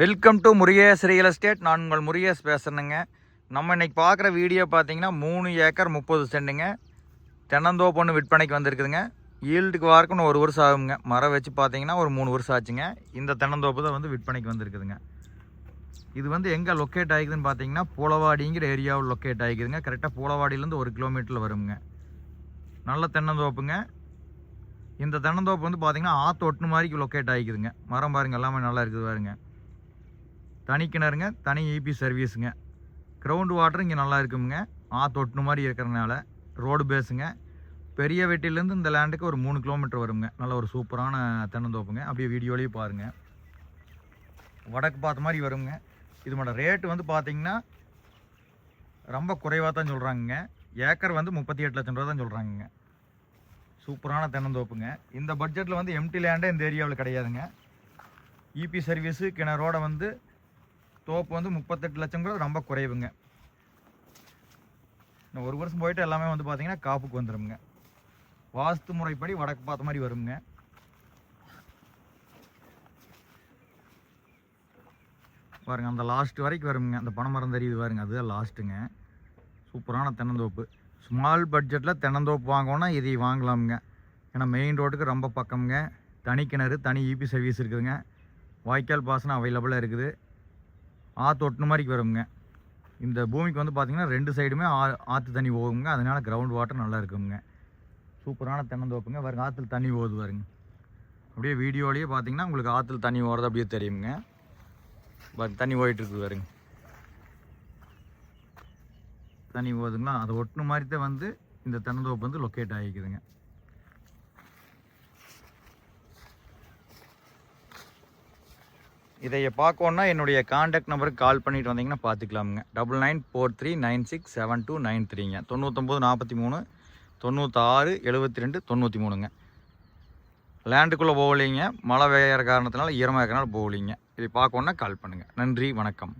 Welcome to Murugesh real estate நான் உங்கள் முருகேஸ் பேசுகிறேங்க நம்ம இன்றைக்கி பார்க்குற வீடியோ பார்த்தீங்கன்னா மூணு ஏக்கர் முப்பது சென்ட்டுங்க தென்னந்தோப்பு ஒன்று விற்பனைக்கு வந்திருக்குதுங்க. ஈல்டுக்கு வார்க்குன்னு ஒரு வருஷம் ஆகுங்க. மரம் வச்சு பார்த்தீங்கன்னா ஒரு மூணு வருஷம் ஆச்சுங்க. இந்த தென்னந்தோப்பு தான் வந்து விற்பனைக்கு வந்திருக்குதுங்க. இது வந்து எங்கே லொக்கேட் ஆகிக்குதுன்னு பார்த்தீங்கன்னா பூலவாடிங்கிற ஏரியாவில் லொக்கேட் ஆகிக்குதுங்க. கரெக்டாக பூலவாடியிலேருந்து ஒரு கிலோமீட்டரில் வருங்க. நல்ல தென்னந்தோப்புங்க. இந்த தென்னந்தோப்பு வந்து பார்த்தீங்கன்னா ஆற்று ஒட்டு மாதிரிக்கு லொக்கேட் ஆகிக்குதுங்க. மரம் பாருங்கள் எல்லாமே நல்லா இருக்குது பாருங்கள் தனி கிணறுங்க தனி ஈபி சர்வீஸுங்க கிரவுண்ட் வாட்டர் இங்கே நல்லா இருக்குங்க ஆற்று ஒட்டு மாதிரி இருக்கிறனால ரோடு பேஸுங்க பெரிய வெட்டிலேருந்து இந்த லேண்டுக்கு ஒரு மூணு கிலோமீட்டர் வருங்க நல்ல ஒரு சூப்பரான தென்னந்தோப்புங்க. அப்படியே வீடியோலேயே பாருங்கள் வடக்கு பார்த்த மாதிரி வருங்க இதோட ரேட்டு வந்து பார்த்திங்கன்னா ரொம்ப குறைவாக தான் சொல்கிறாங்கங்க ஏக்கர் வந்து முப்பத்தி எட்டு லட்சம் ரூபா தான் சொல்கிறாங்கங்க சூப்பரான தென்னந்தோப்புங்க. இந்த பட்ஜெட்டில் வந்து எம்டி லேண்டே இந்த ஏரியாவில் கிடையாதுங்க. இபி சர்வீஸு கிணறோட வந்து தோப்பு வந்து முப்பத்தெட்டு லட்சம் கூட ரொம்ப குறைவுங்க. இன்னும் ஒரு வருஷம் போயிட்டு எல்லாமே வந்து பார்த்தீங்கன்னா காப்புக்கு வந்துடுங்க வாஸ்து முறைப்படி வடக்கு பார்த்த மாதிரி வருங்க பாருங்க அந்த லாஸ்ட் வரைக்கும் வருங்க அந்த பனைமரம் தெரியுது பாருங்க அதுதான் லாஸ்ட்டுங்க சூப்பரான தென்னந்தோப்பு. ஸ்மால் பட்ஜெட்டில் தென்னந்தோப்பு வாங்கணும்னா இதை வாங்கலாமுங்க. ஏன்னா மெயின் ரோட்டுக்கு ரொம்ப பக்கம்ங்க. தனி கிணறு தனி இபி சர்வீஸ் இருக்குதுங்க. வாய்க்கால் பாசனம் அவைலபிளாக இருக்குது. ஆற்று ஒட்டுன மாதிரி வருங்க. இந்த பூமிக்கு வந்து பார்த்திங்கன்னா ரெண்டு சைடுமே ஆ ஆற்று தண்ணி போகுங்க. அதனால் கிரவுண்ட் வாட்டர் நல்லா இருக்குங்க. சூப்பரான தென்னந்தோப்புங்க. பாருங்க ஆற்றுல தண்ணி ஓது பாருங்க. அப்படியே வீடியோலேயே பார்த்தீங்கன்னா உங்களுக்கு ஆற்றுல தண்ணி ஓடுறது அப்படியே தெரியுங்க. பாருங்க தண்ணி ஓடிட்டு இருக்குது பாருங்க. தண்ணி போகுதுங்களா? அதை ஒட்டுன மாதிரி தான் வந்து இந்த தென்னந்தோப்பு வந்து லொக்கேட் ஆகிக்குதுங்க. இதை பார்க்கணுன்னா என்னுடைய காண்டாக்ட் நம்பருக்கு கால் பண்ணிட்டு வந்தீங்கன்னா பார்த்துக்கலாமுங்க double nine four three nine six seven two nine த்ரீங்க தொண்ணூத்தொம்பது நாற்பத்தி மூணு தொண்ணூற்றாறு எழுபத்தி ரெண்டு தொண்ணூற்றி மூணுங்க லேண்டுக்குள்ளே போகலிங்க. மழை பெய்கிற காரணத்தினால ஈரமாக இருக்கிறனால போகலிங்க. இதை பார்க்கணுன்னா கால் பண்ணுங்கள் நன்றி வணக்கம்.